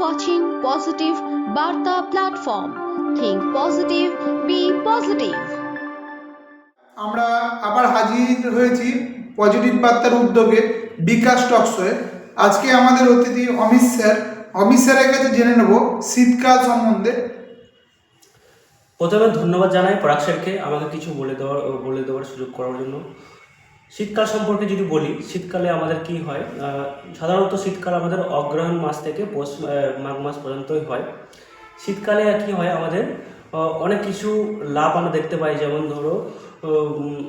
watching Positive Barta platform. Think positive, be positive. আমরা আবার হাজির হয়েছি পজিটিভ বার্তার উদ্যোগে বিকাশ টকশোয়ে আজকে আমাদের অতিথি অমিত স্যার অমিত স্যারের কাছে জেনে নেব শীতকাল সম্বন্ধে প্রথমে ধন্যবাদ জানাই পরাগ স্যারকে আমাকে কিছু বলে দেওয়ার বলে দেওয়ার সুযোগ করার জন্য শীতকাল সম্পর্কে যদি বলি, শীতকালে আমাদের কি হয় সাধারণত শীতকাল আমাদের অগ্রহায়ণ মাস থেকে পৌষ মাঘ মাস পর্যন্তই হয়। শীতকালে কি হয় আমাদের অনেক কিছু লাভ আমরা দেখতে পাই, যেমন ধরো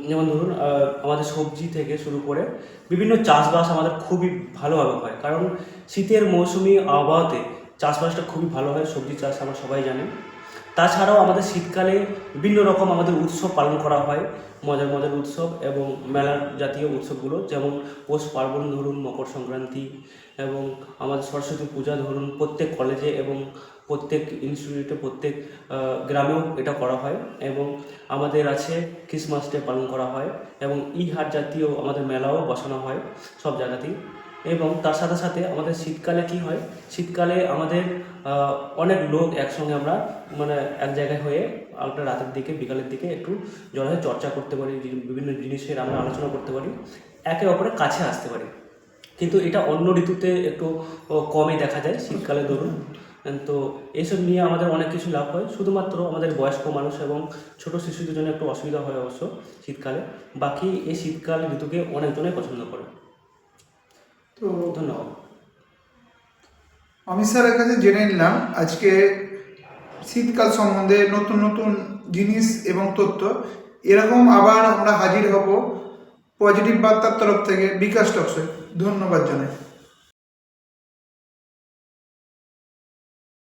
যেমন ধরুন আমাদের সবজি থেকে শুরু করে বিভিন্ন চাষবাস আমাদের খুবই ভালোভাবে হয়। কারণ শীতের মৌসুমি আবহাওয়াতে চাষবাসটা খুবই ভালো হয়, সবজি চাষ আমরা সবাই জানি। তাছাড়াও আমাদের শীতকালে বিভিন্ন রকম আমাদের উৎসব পালন করা হয়, মজার মজার উৎসব এবং মেলা জাতীয় উৎসবগুলো, যেমন পৌষ পার্বণ ধরুন, মকর সংক্রান্তি এবং আমাদের সরস্বতী পূজা ধরুন, প্রত্যেক কলেজে এবং প্রত্যেক ইনস্টিটিউটে প্রত্যেক গ্রামেও এটা করা হয় এবং আমাদের আছে ক্রিসমাস ডে পালন করা হয় এবং ই হাট জাতীয় আমাদের মেলাও বসানো হয় সব জায়গাতেই। এবং তার সাথে সাথে আমাদের শীতকালে কি হয়? শীতকালে আমাদের অনেক লোক একসঙ্গে আমরা মানে এক জায়গায় হয়ে আমরা রাতের দিকে, বিকালের দিকে একটু জলে চর্চা করতে পারি বিভিন্ন জিনিসের আমরা আলোচনা করতে পারি, একে অপরের কাছে আসতে পারি। কিন্তু এটা অন্য ঋতুতে একটু কমই দেখা যায় শীতকালে, ধরুন। তো এইসব নিয়ে আমাদের অনেক কিছু লাভ হয়। শুধুমাত্র আমাদের বয়স্ক মানুষ এবং ছোট শিশুদের জন্য একটু অসুবিধা হয় অবশ্য শীতকালে। বাকি এই শীতকাল ঋতুকে অনেকজনে পছন্দ করে। তো ধন্যবাদ। আমি স্যারের কাছে জেনে নিলাম, আজকে শীতকাল সম্বন্ধে নতুন নতুন জিনিস এবং তথ্য। এরকম আবার আমরা হাজির হব পজিটিভ বার্তার তরফ থেকে বিকাশ টক্সে ধন্যবাদ জানাই।